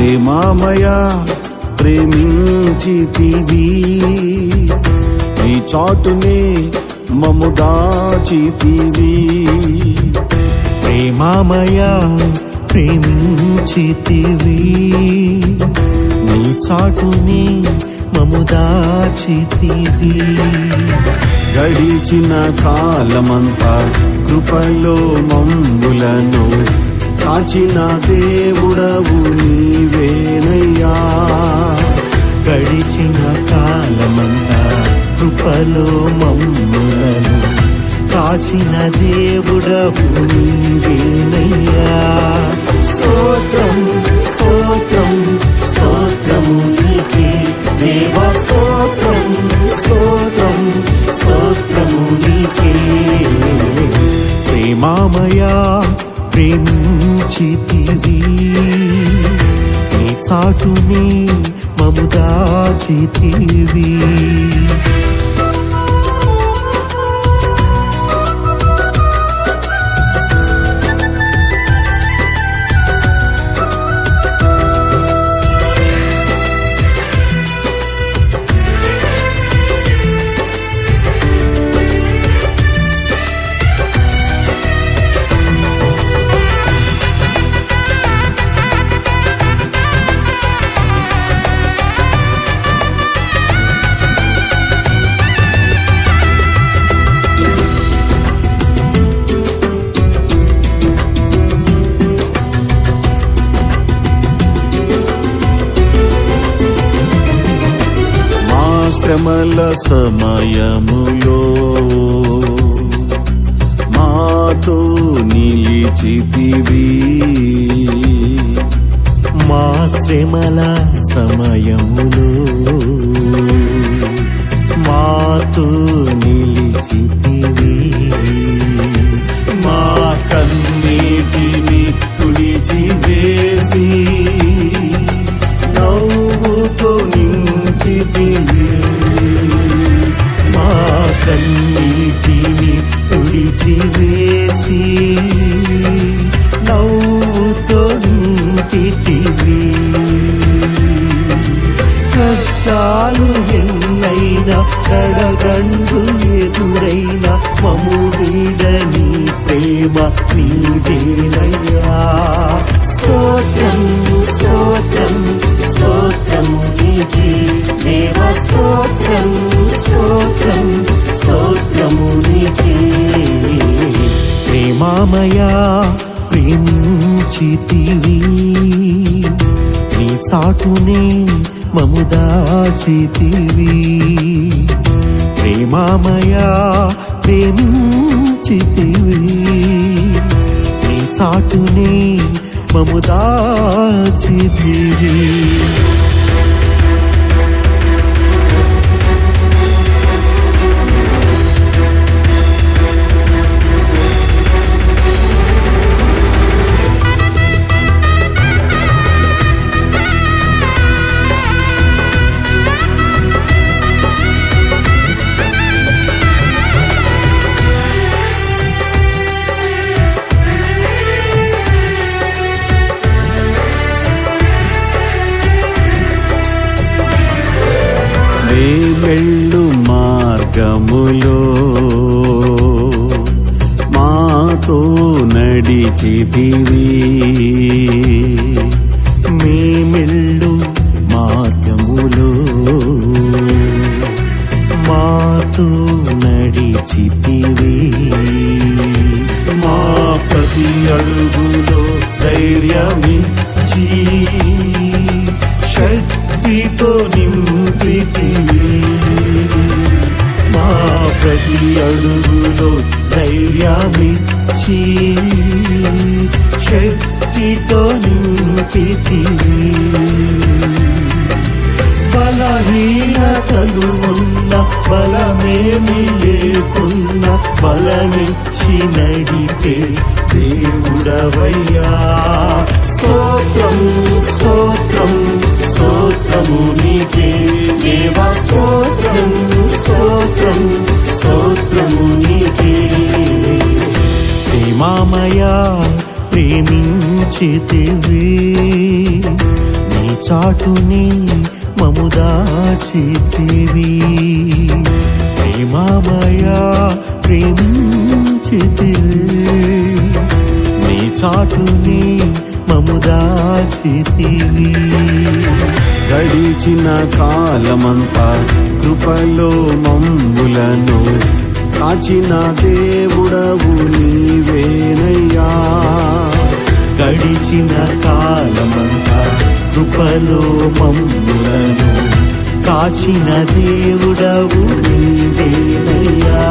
ప్రేమామయా ప్రేమించితివి నీ చాటునే మము దాచితివి ప్రేమామయా ప్రేమించితివి నీ చాటునే మము దాచితివి గడిచిన కాలమంతా కృపలో మమ్ములను కాచిన దేవుడవు నీవేనయ్యా. గడిచిన కాలమంతా కృపలో మమ్ములను కాచిన దేవుడవు నీవేనయ్యా. స్తోత్రం స్తోత్రం స్తోత్రము నీకే. దేవా స్తోత్రం స్తోత్రం స్తోత్రము నీకే. ప్రేమామయా ప్రేమించితివి. నీ చాటుని మము దాచితివి శ్రమల సమయములో మాతో నిలిచితివి. మా శ్రమల సమయములో మాతో నిలిచితివి. మా కన్నీటిని తుడిచివే తుడిచివేసి నవ్వుతో నుంటివి కష్టాలు ఎన్నైనా కడగండు ఎదురైన మము వీడని ప్రేమ నీదేనై. ప్రేమయా ప్రేమించితివి. నీ చాటునే మము దాచితివి. ప్రేమామయా ప్రేమించితివి. నీ చాటునే మము దాచితివి. మార్గములో మాతో నడిచితివి. మేమెళ్ళు మార్గములో మాతో నడిచితివి. మా ప్రతి అడుగులో ధైర్యమిచ్చి ప్రతి అడుగులో ధైర్యమిచ్చి శక్తితో నింపితివి బలహీనతలు ఉన్న బలమేమి లేకున్న బలమిచ్చి నడిపే దేవుడవయ్యా. స్తోత్రం స్తోత్రం స్తోత్రము నీకే. ప్రేమామయా ప్రేమించితివి నీ చాటుని మముదాచితివి ప్రేమామయా ప్రేమించితివి. నీ చాటుని మముదాచితివి గడిచిన కాలమంతా కృపలో మమ్ములను కాచిన దేవుడవు నీవేనయ్యా కాచిన దేవుడవు నీవేనయ్యా.